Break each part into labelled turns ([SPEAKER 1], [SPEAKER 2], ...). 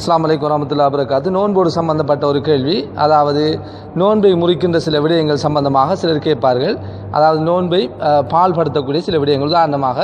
[SPEAKER 1] அஸ்லாம் வலைக்கம் வரமத்துல்லா வரகாத்து நோன்போடு சம்பந்தப்பட்ட ஒரு கேள்வி. அதாவது நோன்பை முறிக்கின்ற சில விடயங்கள் சம்பந்தமாக சிலர் கேட்பார்கள். அதாவது நோன்பை பால் பால்படுத்தக்கூடிய சில விடயங்கள். உதாரணமாக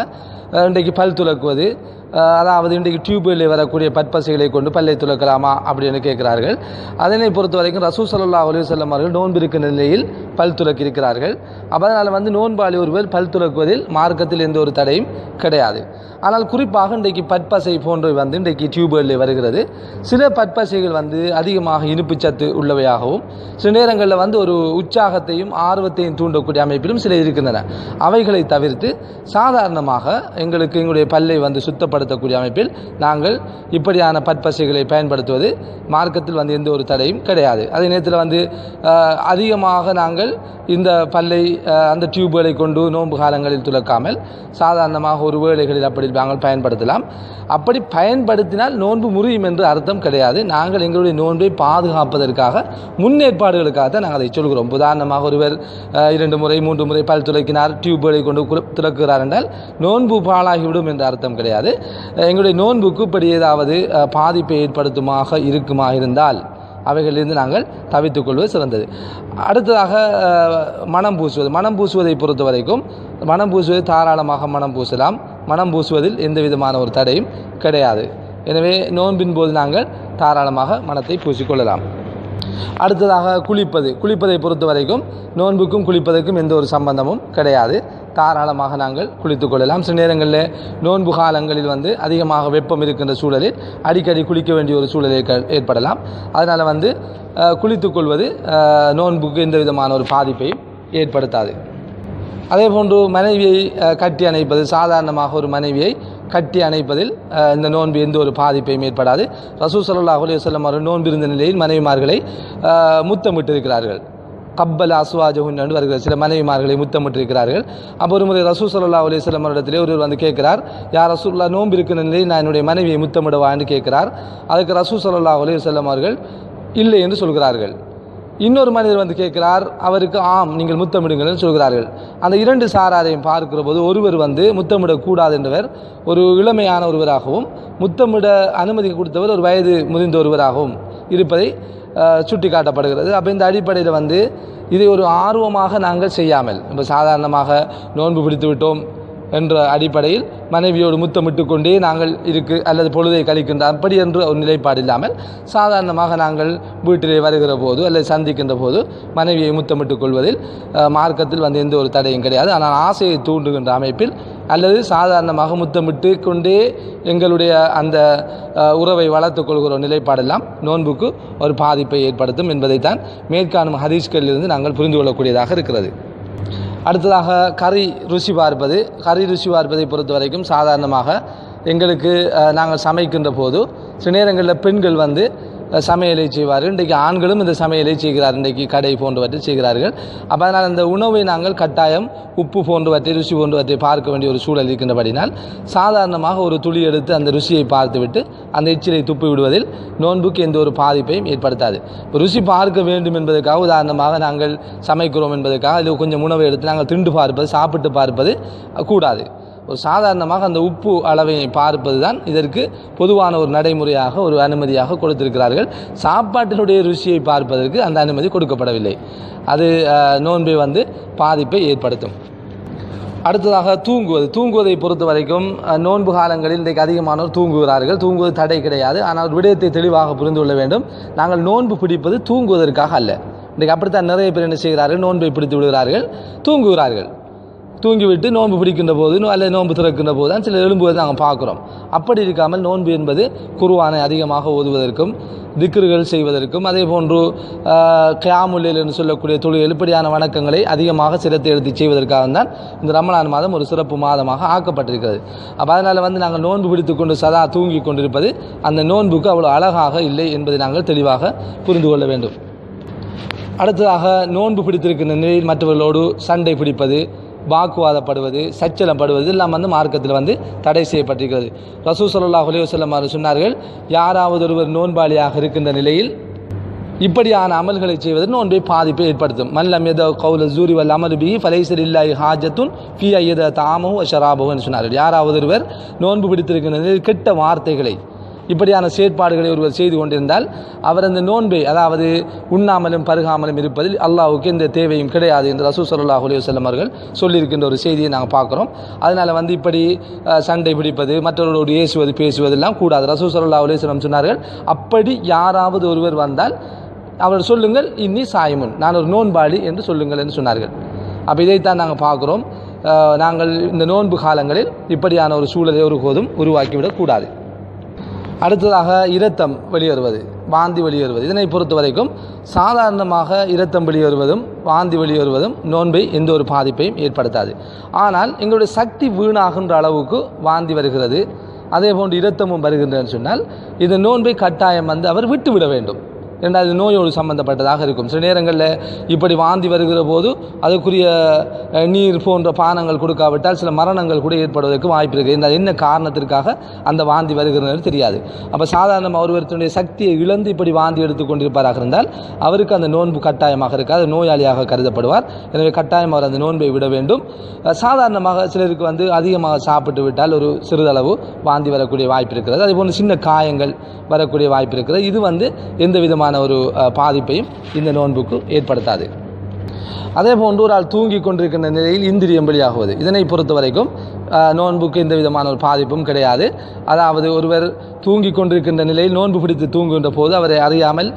[SPEAKER 1] இன்றைக்கு பல் துலக்குவது அதாவது இன்றைக்கு டியூப்வெல்லில் வரக்கூடிய பற்பசைகளை கொண்டு பல்லை துளக்கலாமா அப்படின்னு கேட்கிறார்கள். அதனை பொறுத்த வரைக்கும் ரசூ சல்லா அலுவலம் அவர்கள் நோன்பு இருக்கிற நிலையில் பல் துளக்கியிருக்கிறார்கள். அதனால் வந்து நோன்பாளி ஒருவர் பல் துளக்குவதில் மார்க்கத்தில் எந்த ஒரு தடையும் கிடையாது. ஆனால் குறிப்பாக இன்றைக்கு பற்பசை போன்றவை வந்து இன்றைக்கு டியூப்வெல்லில் வருகிறது. சில பற்பசைகள் வந்து அதிகமாக இனிப்பு சத்து உள்ளவையாகவும் சில நேரங்களில் வந்து ஒரு உற்சாகத்தையும் ஆர்வத்தையும் தூண்டக்கூடிய அமைப்பிலும் சில இருக்கின்றன அவைகளை தவிர்த்து சாதாரணமாக எங்களுக்கு எங்களுடைய பல்லை வந்து பயன்படுத்தக்கூடிய அமைப்பில் நாங்கள் இப்படியான பற்பசைகளை பயன்படுத்துவது மார்க்கத்தில் வந்து எந்த ஒரு தடையும் கிடையாது. அதே நேரத்தில் வந்து அதிகமாக நாங்கள் இந்த பல்லை அந்த டியூப்களை கொண்டு நோன்பு காலங்களில் துலக்காமல் சாதாரணமாக ஒரு வேளைகளில் அப்படி நாங்கள் பயன்படுத்தலாம். அப்படி பயன்படுத்தினால் நோன்பு முறியும் என்று அர்த்தம் கிடையாது. நாங்கள் எங்களுடைய நோன்பை பாதுகாப்பதற்காக முன்னேற்பாடுகளுக்காக தான் நாங்கள் அதை சொல்கிறோம். உதாரணமாக ஒருவர் இரண்டு முறை மூன்று முறை பல் துளைக்கினார் டியூப்களை கொண்டு குல- என்றால் நோன்பு பாழாகிவிடும் என்ற அர்த்தம் கிடையாது. எங்களுடைய நோன்புக்கு இப்படி ஏதாவது பாதிப்பை ஏற்படுத்துமாக இருக்குமா இருந்தால் அவைகளிலிருந்து நாங்கள் தவித்துக்கொள்வது சிறந்தது. அடுத்ததாக மனம் பூசுவது. மனம் பூசுவதை பொறுத்த வரைக்கும் மனம் பூசுவதை தாராளமாக மனம் பூசலாம். மனம் பூசுவதில் எந்த விதமான ஒரு தடையும் கிடையாது. எனவே நோன்பின் போது நாங்கள் தாராளமாக மனத்தை பூசிக்கொள்ளலாம். அடுத்ததாக குளிப்பது. குளிப்பதை பொறுத்த வரைக்கும் நோன்புக்கும் குளிப்பதற்கும் எந்த ஒரு சம்பந்தமும் கிடையாது. தாராளமாக நாங்கள் குளித்துக் கொள்ளலாம். சில நேரங்களில் நோன்பு காலங்களில் வந்து அதிகமாக வெப்பம் இருக்கின்ற சூழலில் அடிக்கடி குளிக்க வேண்டிய ஒரு சூழல் ஏற்படலாம். அதனால் வந்து குளித்துக்கொள்வது நோன்புக்கு எந்த விதமான ஒரு பாதிப்பையும் ஏற்படுத்தாது. அதே போன்று மனைவியை கட்டி அணைப்பது சாதாரணமாக ஒரு மனைவியை கட்டி அணைப்பதில் இந்த நோன்பு எந்த ஒரு பாதிப்பையும் ஏற்படாது. ரசூ சல்லாஹ் அலைஹி அவர்கள் நோன்பு இருந்த நிலையில் மனைவிமார்களை முத்தமிட்டிருக்கிறார்கள். கப்பல் அசுவாஜகுன் என்று வருகிற சில மனைவிமார்களை முத்தமிட்டிருக்கிறார்கள். அப்போ ஒரு முறை ரசூ சல்லா அலி வல்லம் ஒருவர் வந்து கேட்கிறார் யார் ரசூல்லா நோன்பு இருக்கிற நிலையில் நான் என்னுடைய மனைவியை முத்தமிடவா? என்று கேட்கிறார். அதுக்கு ரசூ சல்லா அலி அவர்கள் இல்லை என்று சொல்கிறார்கள். இன்னொரு மனிதர் வந்து கேட்கிறார் அவருக்கு ஆம் நீங்கள் முத்தமிடுங்கள் என்று சொல்கிறார்கள். அந்த இரண்டு சாராரையும் பார்க்கிற போது ஒருவர் வந்து முத்தமிடக்கூடாது என்றவர் ஒரு இளமையான ஒருவராகவும் முத்தமிட அனுமதி கொடுத்தவர் ஒரு வயது முதிர்ந்த ஒருவராகவும் இருப்பதை சுட்டிக்காட்டப்படுகிறது. சுட்டி காட்டப்படுகிறது அப்போ இந்த அடிப்படையில் வந்து இதை ஒரு ஆர்வமாக நாங்கள் செய்யாமல் இப்போ சாதாரணமாக நோன்பு பிடித்து விட்டோம் என்ற அடிப்படையில் மனைவியோடு முத்தமிட்டு கொண்டே நாங்கள் இருக்கு அல்லது பொழுதை கழிக்கின்ற அப்படி என்று ஒரு நிலைப்பாடு இல்லாமல் சாதாரணமாக நாங்கள் வீட்டிலே வருகிற போது அல்லது சந்திக்கின்ற போது மனைவியை முத்தமிட்டு கொள்வதில் மார்க்கத்தில் வந்து எந்த ஒரு தடையும் கிடையாது. ஆனால் ஆசையை தூண்டுகின்ற அமைப்பில் அல்லது சாதாரணமாக முத்தமிட்டு கொண்டே எங்களுடைய அந்த உறவை வளர்த்து கொள்கிற நிலைப்பாடெல்லாம் நோன்புக்கு ஒரு பாதிப்பை ஏற்படுத்தும் என்பதைத்தான் மேற்காணும் ஹதீஸ்களிலிருந்து நாங்கள் புரிந்து கொள்ளக்கூடியதாக இருக்கிறது. அடுத்ததாக கறி ருசி பார்ப்பது. கறி ருசி பார்ப்பதை பொறுத்த வரைக்கும் சாதாரணமாக எங்களுக்கு நாங்கள் சமைக்கின்ற போது சில நேரங்களில் பெண்கள் வந்து சமையலை செய்வார்கள் இன்றைக்கு ஆண்களும் இந்த சமையலை செய்கிறார். இன்றைக்கு கடை போன்றவற்றை செய்கிறார்கள். அப்போ அதனால் அந்த உணவை நாங்கள் கட்டாயம் உப்பு போன்றவற்றை ருசி போன்றவற்றை பார்க்க வேண்டிய ஒரு சூழல் இருக்கின்றபடினால் சாதாரணமாக ஒரு துளி எடுத்து அந்த ருசியை பார்த்துவிட்டு அந்த எச்சிலை துப்பி விடுவதில் நோன்புக்கு எந்த ஒரு பாதிப்பையும் ஏற்படுத்தாது. ருசி பார்க்க வேண்டும் என்பதற்காக உதாரணமாக நாங்கள் சமைக்கிறோம் என்பதற்காக இது கொஞ்சம் உணவை எடுத்து நாங்கள் திண்டு பார்ப்பது சாப்பிட்டு பார்ப்பது கூடாது. ஒரு சாதாரணமாக அந்த உப்பு அளவை பார்ப்பது தான் இதற்கு பொதுவான ஒரு நடைமுறையாக ஒரு அனுமதியாக கொடுத்திருக்கிறார்கள். சாப்பாட்டினுடைய ருசியை பார்ப்பதற்கு அந்த அனுமதி கொடுக்கப்படவில்லை. அது நோன்பை வந்து பாதிப்பை ஏற்படுத்தும். அடுத்ததாக தூங்குவது. தூங்குவதை பொறுத்த வரைக்கும் நோன்பு காலங்களில் இன்றைக்கு அதிகமானோர் தூங்குகிறார்கள். தூங்குவது தடை கிடையாது. ஆனால் விடயத்தை தெளிவாக புரிந்து கொள்ள வேண்டும். நாங்கள் நோன்பு பிடிப்பது தூங்குவதற்காக அல்ல. இன்றைக்கு அப்படித்தான் நிறைய பேர் என்ன செய்கிறார்கள்? நோன்பை பிடித்து விடுகிறார்கள். தூங்குகிறார்கள். தூங்கிவிட்டு நோன்பு பிடிக்கின்ற போது அல்லது நோன்பு திறக்கின்ற போது தான் சில எழும்புவதை நாங்கள் பார்க்குறோம். அப்படி இருக்காமல் நோன்பு என்பது குருவானை அதிகமாக ஓதுவதற்கும் திக்ருகள் செய்வதற்கும் அதே போன்று கியாமுல்லில் என்று சொல்லக்கூடிய தொழில் எழுப்படியான வணக்கங்களை அதிகமாக சிரத்தை எடுத்து செய்வதற்காக தான் இந்த ரமலான் மாதம் ஒரு சிறப்பு மாதமாக ஆக்கப்பட்டிருக்கிறது. அப்போ அதனால் வந்து நாங்கள் நோன்பு பிடித்து கொண்டு சதா தூங்கி கொண்டிருப்பது அந்த நோன்புக்கு அவ்வளோ அழகாக இல்லை என்பதை நாங்கள் தெளிவாக புரிந்து கொள்ள வேண்டும். அடுத்ததாக நோன்பு பிடித்திருக்கின்ற நிலையில் மற்றவர்களோடு சண்டை பிடிப்பது வாக்குவாதப்படுவது சச்சலப்படுவது எல்லாம் வந்து மார்க்கத்தில் வந்து தடை செய்யப்பட்டிருக்கிறது. ரசூ சல்லா அலைஹி அவர்கள் சொன்னார்கள் யாராவது ஒருவர் நோன்பாளியாக இருக்கின்ற நிலையில் இப்படியான அமல்களை செய்வது நோன்பை பாதிப்பை ஏற்படுத்தும். மல்லம் எத கவுல ஜூரி வல் அமல் பி ஃபலைசர் இல்லாய் ஹாஜத்துன் ஃபி ஐயத தாமு ஷராபு என்று சொன்னார்கள். யாராவது ஒருவர் நோன்பு பிடித்திருக்கின்ற கெட்ட வார்த்தைகளை இப்படியான செயற்பாடுகளை ஒருவர் செய்து கொண்டிருந்தால் அவர் அந்த நோன்பை அதாவது உண்ணாமலும் பருகாமலும் இருப்பதில் அல்லாவுக்கு எந்த தேவையும் கிடையாது என்று ரசூ சல்லாஹ் அலுவலம் அவர்கள் சொல்லியிருக்கின்ற ஒரு செய்தியை நாங்கள் பார்க்குறோம். அதனால் வந்து இப்படி சண்டை பிடிப்பது மற்றவர்களோடு ஏசுவது பேசுவதெல்லாம் கூடாது. ரசூ சல்லா அலுவலம் சொன்னார்கள் அப்படி யாராவது ஒருவர் வந்தால் அவர் சொல்லுங்கள் இன்னி சாயமுன் நான் ஒரு நோன்பாளி என்று சொல்லுங்கள் என்று சொன்னார்கள். அப்போ இதைத்தான் நாங்கள் பார்க்குறோம். நாங்கள் இந்த நோன்பு காலங்களில் இப்படியான ஒரு சூழலை ஒருபோதும் உருவாக்கிவிடக்கூடாது அடுத்ததாக இரத்தம் வெளியேறுவது வாந்தி வெளியேறுவது. இதனை பொறுத்த வரைக்கும் சாதாரணமாக இரத்தம் வெளியேறுவதும் வாந்தி வெளியேறுவதும் நோன்பை எந்த ஒரு பாதிப்பையும் ஏற்படுத்தாது. ஆனால் எங்களுடைய சக்தி வீணாகின்ற அளவுக்கு வாந்தி வருகிறது. அதே போன்று இரத்தமும் வருகின்றன்னு சொன்னால் இந்த நோன்பை கட்டாயம் வந்து அவர் விட்டுவிட வேண்டும். ரெண்டாவது நோயோடு சம்பந்தப்பட்டதாக இருக்கும். சில நேரங்களில் இப்படி வாந்தி வருகிற போது அதுக்குரிய நீர் போன்ற பானங்கள் கொடுக்காவிட்டால் சில மரணங்கள் கூட ஏற்படுவதற்கு வாய்ப்பு இருக்குது இந்த என்ன காரணத்திற்காக அந்த வாந்தி வருகிறது தெரியாது. அப்போ சாதாரணமாக ஒருவருடைய சக்தியை இழந்து இப்படி வாந்தி எடுத்துக்கொண்டிருப்பாராக இருந்தால் அவருக்கு அந்த நோன்பு கட்டாயமாக இருக்காது. நோயாளியாக கருதப்படுவார். எனவே கட்டாயம் அவர் அந்த நோன்பை விட வேண்டும். சாதாரணமாக சிலருக்கு வந்து அதிகமாக சாப்பிட்டு விட்டால் ஒரு சிறிதளவு வாந்தி வரக்கூடிய வாய்ப்பு இருக்கிறது. அதே போன்று சின்ன காயங்கள் வரக்கூடிய வாய்ப்பு இருக்கிறது. இது வந்து எந்த விதமான ஒரு பாதிப்பையும் இந்த நோன்புக்கு ஏற்படுத்தாது. அதே போன்று ஒரு ஆள் தூங்கி கொண்டிருக்கின்ற நிலையில் இந்திரியம் வெளியாகுவது. இதனை பொறுத்த வரைக்கும் நோன்புக்கு எந்த விதமான ஒரு பாதிப்பும் கிடையாது. அதாவது ஒருவர் தூங்கி கொண்டிருக்கின்ற நிலையில் நோன்பு பிடித்து தூங்குகின்ற போது அவரை அறியாமல்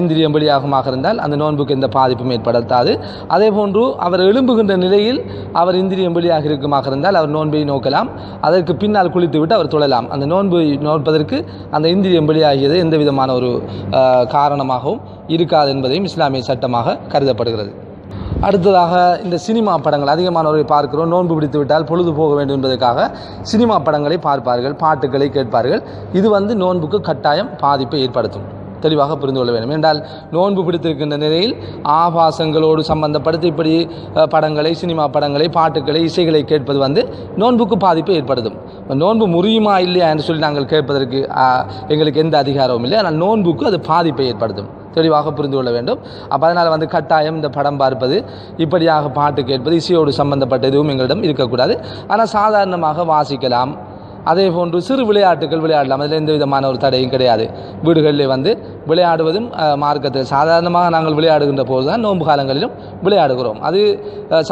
[SPEAKER 1] இந்திரியம் வெளியாகமாக இருந்தால் அந்த நோன்புக்கு எந்த பாதிப்பும் ஏற்படுத்தாது. அதே போன்று அவர் எழும்புகின்ற நிலையில் அவர் இந்திரியம் வெளியாக இருக்குமாக இருந்தால் அவர் நோன்பை நோக்கலாம். அதற்கு பின்னால் குளித்துவிட்டு அவர் தொழலாம். அந்த நோன்பை நோற்பதற்கு அந்த இந்திரியம் வெளியாகியது எந்த விதமான ஒரு காரணமாகவும் இருக்காது என்பதையும் இஸ்லாமிய சட்டமாக கருதப்படுகிறது. அடுத்ததாக இந்த சினிமா படங்கள் அதிகமானவரை பார்க்கிறோம். நோன்பு பிடித்து விட்டால் பொழுது போக வேண்டும் என்பதற்காக சினிமா படங்களை பார்ப்பார்கள் பாட்டுகளை கேட்பார்கள். இது வந்து நோன்புக்கு கட்டாயம் பாதிப்பை ஏற்படுத்தும். தெளிவாக புரிந்து கொள்ள வேண்டும். என்றால் நோன்பு பிடித்திருக்கின்ற நிலையில் ஆபாசங்களோடு சம்பந்தப்படுத்தி இப்படி படங்களை சினிமா படங்களை பாட்டுக்களை இசைகளை கேட்பது வந்து நோன்புக்கு பாதிப்பை ஏற்படுத்தும். நோன்பு முறியுமா இல்லையா என்று சொல்லி நாங்கள் கேட்பதற்கு எங்களுக்கு எந்த அதிகாரமும் இல்லை. ஆனால் நோன்புக்கு அது பாதிப்பை ஏற்படுத்தும். தெளிவாக புரிந்து கொள்ள வேண்டும். அப்போ அதனால் வந்து கட்டாயம் இந்த படம் பார்ப்பது இப்படியாக பாட்டு கேட்பது இசையோடு சம்பந்தப்பட்ட எதுவும் எங்களிடம் இருக்கக்கூடாது. ஆனால் சாதாரணமாக வாசிக்கலாம். அதே போன்று சிறு விளையாட்டுகள் விளையாடலாம். அதில் எந்த விதமான ஒரு தடையும் கிடையாது. வீடுகளில் வந்து விளையாடுவதும் மார்க்கத்தில் சாதாரணமாக நாங்கள் விளையாடுகின்ற போது தான் நோன்பு காலங்களிலும் விளையாடுகிறோம். அது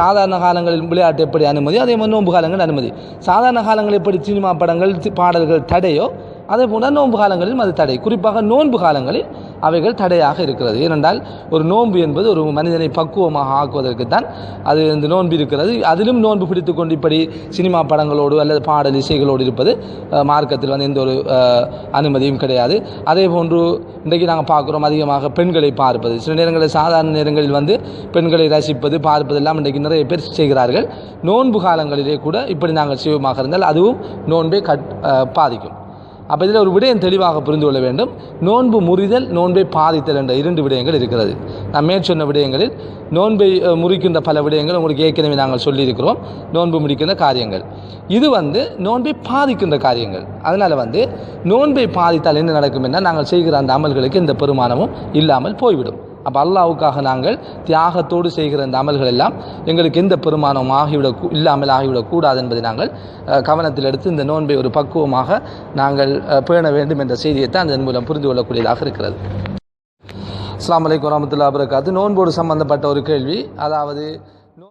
[SPEAKER 1] சாதாரண காலங்களில் விளையாட்டு எப்படி அனுமதி? அதே மாதிரி நோன்பு காலங்கள் அனுமதி. சாதாரண காலங்களில் எப்படி சினிமா படங்கள் பாடல்கள் தடையோ அதே போன்ற நோன்பு காலங்களிலும் அது தடை. குறிப்பாக நோன்பு காலங்களில் அவைகள் தடையாக இருக்கிறது. ஏனென்றால் ஒரு நோன்பு என்பது ஒரு மனிதனை பக்குவமாக ஆக்குவதற்கு தான் அது இந்த நோன்பு இருக்கிறது. அதிலும் நோன்பு பிடித்து கொண்டு இப்படி சினிமா படங்களோடு அல்லது பாடல் இசைகளோடு இருப்பது மார்க்கத்தில் வந்து எந்த ஒரு அனுமதியும் கிடையாது. அதே போன்று இன்றைக்கு நாங்கள் பார்க்குறோம் அதிகமாக பெண்களை பார்ப்பது. சில நேரங்களில் சாதாரண நேரங்களில் வந்து பெண்களை ரசிப்பது பார்ப்பதெல்லாம் இன்றைக்கு நிறைய பேர் செய்கிறார்கள். நோன்பு காலங்களிலே கூட இப்படி நாங்கள் செய்வமாக இருந்தால் அதுவும் நோன்பை கட் பாதிக்கும். அப்போ இதில் ஒரு விடயம் தெளிவாக புரிந்து கொள்ள வேண்டும். நோன்பு முறிதல் நோன்பை பாதித்தல் என்ற இரண்டு விடயங்கள் இருக்கிறது. நான் மேற்சொன்ன விடயங்களில் நோன்பை முறிக்கின்ற பல விடயங்கள் உங்களுக்கு ஏற்கனவே நாங்கள் சொல்லியிருக்கிறோம். நோன்பு முடிக்கின்ற காரியங்கள். இது வந்து நோன்பை பாதிக்கின்ற காரியங்கள். அதனால் வந்து நோன்பை பாதித்தால் என்ன நடக்கும் என்றால் நாங்கள் செய்கிற அந்த அமல்களுக்கு இந்த பெருமானமும் இல்லாமல் போய்விடும். அப்போ அல்லாவுக்காக நாங்கள் தியாகத்தோடு செய்கிற இந்த அமல்கள் எல்லாம் எங்களுக்கு எந்த பெருமானமும் ஆகிவிடக் இல்லாமல் ஆகிவிடக்கூடாது என்பதை நாங்கள் கவனத்தில் எடுத்து இந்த நோன்பை ஒரு பக்குவமாக நாங்கள் பேண வேண்டும் என்ற செய்தியைத்தான் அதன் மூலம் புரிந்து கொள்ளக்கூடியதாக இருக்கிறது. அஸ்லாம் அலைக்கும் வரமத்துல்லா அபரகாத்து நோன்போடு சம்பந்தப்பட்ட ஒரு கேள்வி அதாவது